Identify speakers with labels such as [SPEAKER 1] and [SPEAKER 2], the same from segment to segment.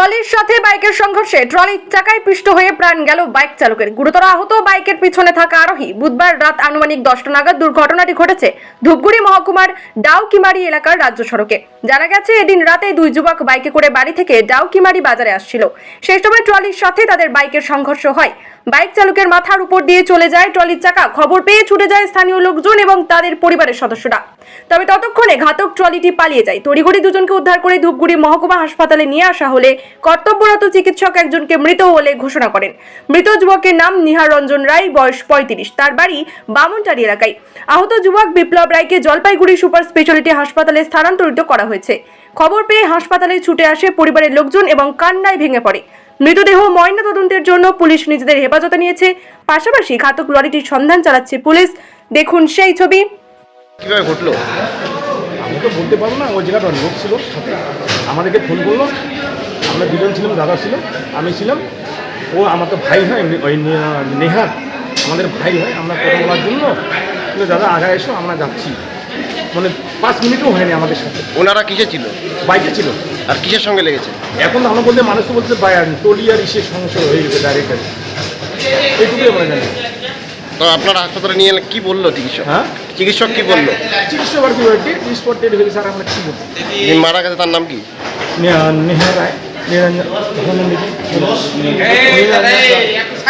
[SPEAKER 1] ট্রলির সাথে বাইকের সংঘর্ষে ট্রলির চাকায় পিষ্ট হয়ে প্রাণ গেল বাইক চালকের। গুরুতর আহত বাইকের পিছনে থাকা আরোহী বুধবার রাত আনুমানিক দশটা নাগাদ দুর্ঘটনাটি ঘটেছে ধূপগুড়ি মহকুমার ডাউকিমারি এলাকার রাজ্য সড়কে। জানা গেছে, এদিন রাতে দুই যুবক বাইকে করে বাড়ি থেকে ডাউকিমারি বাজারে আসছিল। সেই সময় ট্রলির সাথে তাদের বাইকের সংঘর্ষ হয়। বাইক চালকের মাথার উপর দিয়ে চলে যায় ট্রলির চাকা। খবর পেয়ে ছুটে যায় স্থানীয় লোকজন এবং তাদের পরিবারের সদস্যরা। তবে ততক্ষণে ঘাতক ট্রলিটি পালিয়ে যায়। তড়িঘড়ি দুজনকে উদ্ধার করে ধূপগুড়ি মহকুমা হাসপাতালে নিয়ে আসা হলে কর্তব্যরত চিকিৎসক একজনকে মৃত বলে ঘোষণা করেন। মৃত যুবকের নাম নিহার রঞ্জন রায়, বয়স পঁয়ত্রিশ। তার বাড়ি বামনটারি এলাকায়। আহত যুবক বিপ্লব রায়কে জলপাইগুড়ি সুপার স্পেশালিটি হাসপাতালে স্থানান্তরিত করা হয়েছে। খবর পেয়ে হাসপাতালে ছুটে আসে পরিবারের লোকজন এবং কান্নায় ভেঙে পড়ে। মৃতদেহ ময়না তদন্তের জন্য পুলিশ নিজেদের হেফাজতে নিয়েছে। পাশাপাশি ঘাতক লরিটির সন্ধান চালাচ্ছে পুলিশ। দেখুন সেই ছবি।
[SPEAKER 2] কীভাবে ঘটলো?
[SPEAKER 3] আমি তো বলতে পারব না ওই জায়গাটা লোক ছিল সাথে। আমাদেরকে ফোন করল আমরা দুজন ছিলাম দাদা ছিল আমি ছিলাম। ও আমার তো ভাই হয় ওই নে- নেহাত আমাদের ভাই হয় আমরা কথা বলার জন্য। দাদা আগা এসো আমরা যাচ্ছি। মানে পাঁচ মিনিটও হয়নি আমাদের সাথে।
[SPEAKER 2] ওনারা কিসে ছিল?
[SPEAKER 3] বাইকে ছিল।
[SPEAKER 2] আর কিসের সঙ্গে লেগেছে?
[SPEAKER 3] এখন আমরা বলতে মানুষ তো বলছে বায়ান টলি আর ইসের সমস্যা হয়ে গেছে। ডাইরেক্ট এইটুকুই আমরা জানি
[SPEAKER 2] তো আপনারা হাসপাতালে নিয়ে এলে কি বলল চিকিৎসক?
[SPEAKER 3] হ্যাঁ?
[SPEAKER 2] চিকিৎসক কি বলল?
[SPEAKER 3] চিকিৎসক আর কি ডেট হয়েছে স্যার আমরা কী বলব
[SPEAKER 2] যিনি মারা গেছে তার নাম কি?
[SPEAKER 3] নেহা রায়।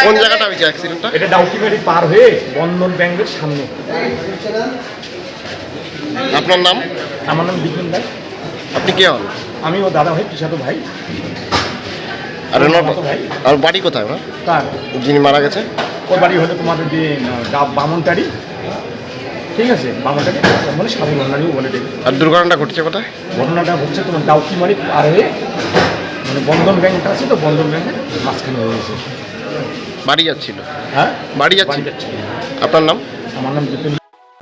[SPEAKER 2] কোন জায়গাটা হয়েছে অ্যাক্সিডেন্টটা
[SPEAKER 3] এটা ডাউকিমারি পার হয়ে বন্ধন ব্যাংকের সামনে।
[SPEAKER 2] আপনার নাম?
[SPEAKER 3] আমার নাম বিপিন দাস
[SPEAKER 2] আপনি কে হন?
[SPEAKER 3] আমি ও দাদা ভাই পিসাতো ভাই।
[SPEAKER 2] আর ওনার আর বাড়ি কোথায় ওনার?
[SPEAKER 3] তার
[SPEAKER 2] যিনি মারা গেছে?
[SPEAKER 3] ওর বাড়ি হলো তোমাদের যে বামনটারি। ঠিক আছে? বামনটারি মানে সাধু ঘটনারি বলে দেবে।
[SPEAKER 2] আর দুর্ঘটনাটা ঘটছে কোথায়?
[SPEAKER 3] ঘটনাটা ঘটছে তোমার ডাউকিমারি পার হয়ে মানে বন্ধন ব্যাংকটা আছে তো বন্ধন ব্যাংকের মাঝখানে হয়ে গেছে।
[SPEAKER 2] বাড়ি যাচ্ছিল।
[SPEAKER 3] হ্যাঁ?
[SPEAKER 2] বাড়ি যাচ্ছিল?
[SPEAKER 3] যাচ্ছি
[SPEAKER 2] আপনার নাম?
[SPEAKER 3] আমার নাম